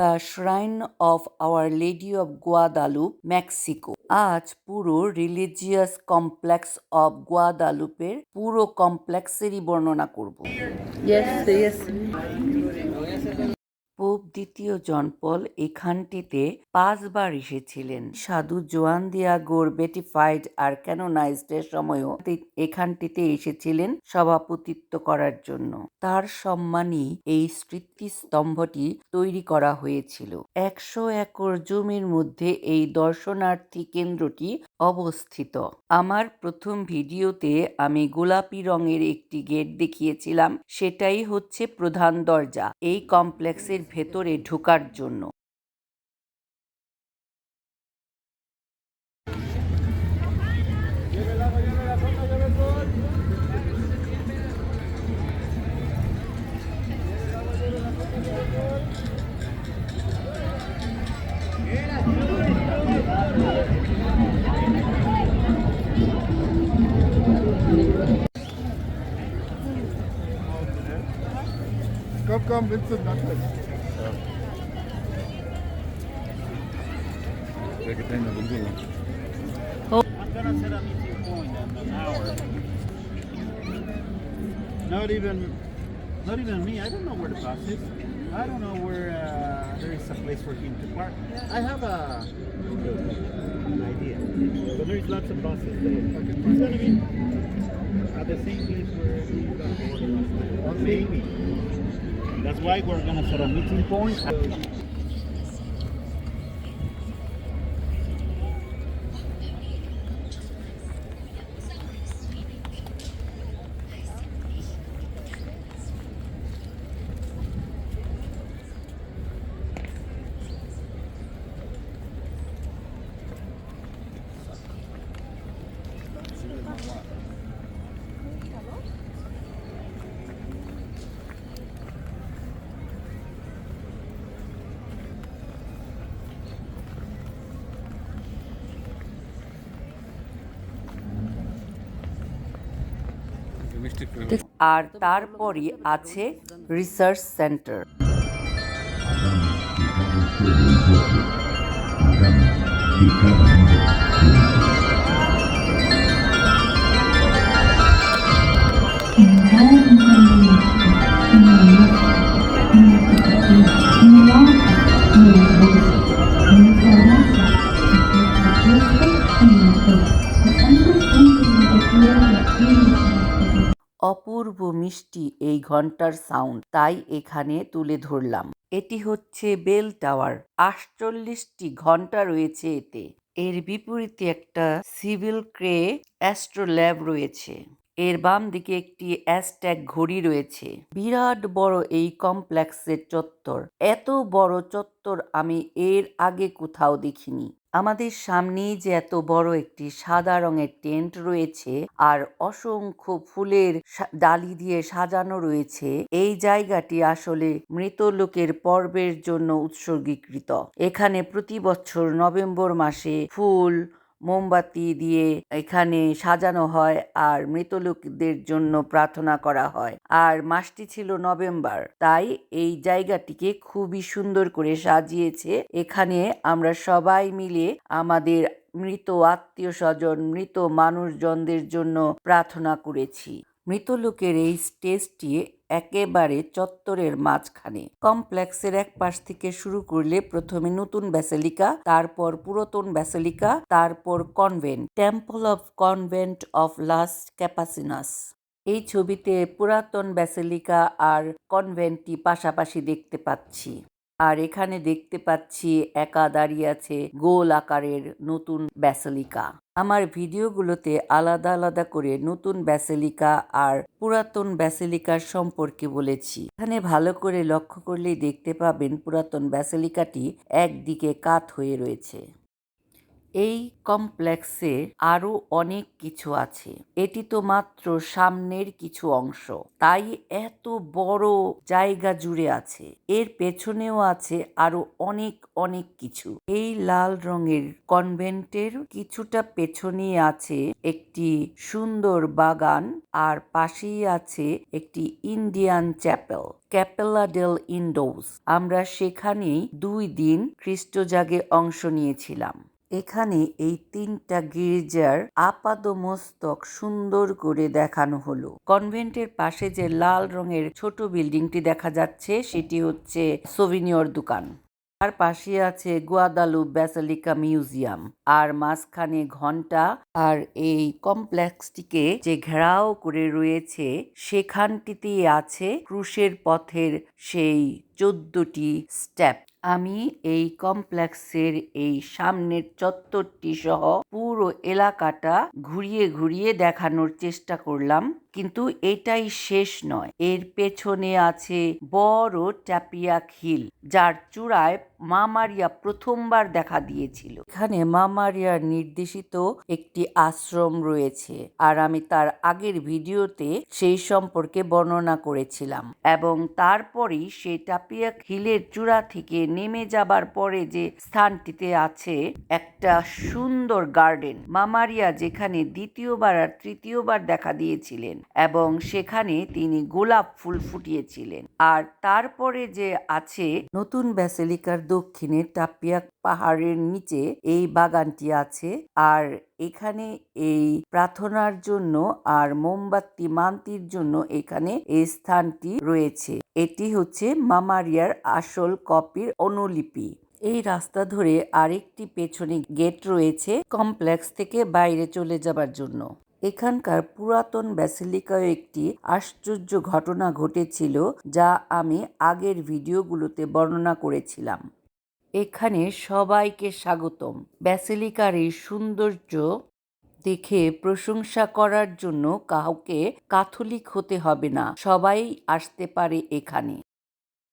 The shrine of our lady of Guadalupe, Mexico. আজ পুরো religious complex of গুয়াদালুপের পুরো কমপ্লেক্সেরই বর্ণনা করব। দ্বিতীয় জনপল এখানটিতে পাঁচবার এসেছিলেন। সাধু জোয়ান দিয়াগোর বেটিফাইড আর ক্যানোনাইজডের সময়ও এখানটিতে এসেছিলেন সভাপতিত্ব করার জন্য। তার সম্মানই এই স্মৃতিস্তম্ভটি তৈরি করা হয়েছিল। একশো একর জমির মধ্যে এই দর্শনার্থী কেন্দ্রটি অবস্থিত। আমার প্রথম ভিডিওতে আমি গোলাপি রঙের একটি গেট দেখিয়েছিলাম, সেটাই হচ্ছে প্রধান দরজা। এই কমপ্লেক্সের ভেতরে ঢোকার জন্য Komm, komm, Vincent, danke. Ya bundula. I'm gonna set a meeting point in an hour. Not even, not even me. I don't know where the bus is. I don't know where uh, there is a place for him to park. I have a an idea, but there is lots of buses there. It's gonna be at the same place where we got ordered. Maybe. That's why we're gonna set a meeting point. আর তারপরই আছে research centre অপূর্ব মিষ্টি এই ঘণ্টার sound তাই এখানে তুলে ধরলাম। এটি হচ্ছে বেল টাওয়ার আটচল্লিশটি ঘণ্টা রয়েছে এতে। এর বিপরীতে একটা সিভিল ক্রে অ্যাস্ট্রোল্যাব রয়েছে। এর বাম দিকে একটি অ্যাস্ট্যাগ ঘড়ি রয়েছে। বিরাট বড় এই কমপ্লেক্সের চত্বর। এত বড় চত্বর আমি এর আগে কোথাও দেখিনি। আমাদের সামনে যে এত বড় একটি সাদা রঙের টেন্ট রয়েছে আর অসংখ্য ফুলের ডালি দিয়ে সাজানো রয়েছে, এই জায়গাটি আসলে মৃত লোকের পর্বের জন্য উৎসর্গীকৃত। এখানে প্রতি বছর নভেম্বর মাসে ফুল মোমবাতি দিয়ে এখানে সাজানো হয় আর মৃত লোকদের জন্য প্রার্থনা করা হয়। আর মাসটি ছিল নভেম্বর, তাই এই জায়গাটিকে খুবই সুন্দর করে সাজিয়েছে। এখানে আমরা সবাই মিলে আমাদের মৃত আত্মীয় স্বজন, মৃত মানুষজনদের জন্য প্রার্থনা করেছি। মৃত লোকের এই স্টেজটি একেবারে চত্বরের মাঝখানে। কমপ্লেক্সের এক পাশ থেকে শুরু করলে প্রথমে নতুন ব্যাসেলিকা, তারপর পুরাতন ব্যাসেলিকা, তারপর convent, temple of convent of Las Capuchinas. এই ছবিতে পুরাতন ব্যাসেলিকা আর কনভেন্টটি পাশাপাশি দেখতে পাচ্ছি। আর এখানে দেখতে পাচ্ছি একা দাঁড়িয়ে আছে গোল আকারের নতুন ব্যাসলিকা। আমার ভিডিওগুলোতে আলাদা আলাদা করে নতুন ব্যাসেলিকা আর পুরাতন ব্যাসেলিকার সম্পর্কে বলেছি। এখানে ভালো করে লক্ষ্য করলেই দেখতে পাবেন পুরাতন ব্যাসেলিকাটি একদিকে কাত হয়ে রয়েছে। এই কমপ্লেক্সে আরও অনেক কিছু আছে। এটি তো মাত্র সামনের কিছু অংশ। তাই এত বড় জায়গা জুড়ে আছে। এর পেছনেও আছে আরও অনেক অনেক কিছু। এই লাল রঙের কনভেন্টের কিছুটা পেছনে আছে একটি সুন্দর বাগান আর পাশেই আছে একটি Indian chapel, Capilla del Indios. আমরা সেখানেই দুই দিন খ্রিস্টজাগে অংশ নিয়েছিলাম। এখানে এই তিনটা গির্জার আপাদমস্তক সুন্দর করে দেখানো হলো। কনভেন্টের পাশে যে লাল রঙের ছোট বিল্ডিংটি দেখা যাচ্ছে, সেটি হচ্ছে সোভিনিয়র দোকান। তার পাশে আছে গুয়াদালু ব্যাসালিকা মিউজিয়াম। আর মাঝখানে ঘণ্টা আর এই কমপ্লেক্সটিকে যে ঘেরাও করে রয়েছে, সেখানটিতেই আছে ক্রুশের পথের সেই চোদ্দটি স্টেপ। আমি এই কমপ্লেক্সের এই সামনের চত্বরটি সহ পুরো এলাকাটা ঘুরিয়ে ঘুরিয়ে দেখানোর চেষ্টা করলাম। কিন্তু এটাই শেষ নয়। এর পেছনে আছে বড় ট্যাপিয়াক হিল যার চূড়ায় মামারিয়া প্রথমবার দেখা দিয়েছিল। এখানে মা মারিয়ার নির্দেশিত একটি আশ্রম রয়েছে, আর আমি তার আগের ভিডিওতে সেই সম্পর্কে বর্ণনা করেছিলাম। এবং তারপরেই সেই টাপিয়াক হিলের চূড়া থেকে নেমে যাবার পরে যে স্থানটিতে আছে একটা সুন্দর গার্ডেন, মামারিয়া যেখানে দ্বিতীয়বার আর তৃতীয়বার দেখা দিয়েছিলেন। এবং সেখানে তিনি গোলাপ ফুল ফুটিয়েছিলেন। আর তারপরে যে আছে নতুন ব্যাসেলিকার দক্ষিণে টাপিয়াক পাহাড়ের নিচে এই বাগানটি আছে। আর এখানে এই প্রার্থনার জন্য আর মোমবাতি মান্তির জন্য এখানে এই স্থানটি রয়েছে। এটি হচ্ছে মামারিয়ার আসল কপির অনুলিপি। এই রাস্তা ধরে আরেকটি পেছনে গেট রয়েছে কমপ্লেক্স থেকে বাইরে চলে যাবার জন্য। এখানকার পুরাতন ব্যাসিলিকায় একটি আশ্চর্য ঘটনা ঘটেছিল, যা আমি আগের ভিডিওগুলোতে বর্ণনা করেছিলাম। এখানে সবাইকে স্বাগতম। ব্যাসিলিকার এই সৌন্দর্য দেখে প্রশংসা করার জন্য কাউকে কাথলিক হতে হবে না, সবাই আসতে পারে এখানে।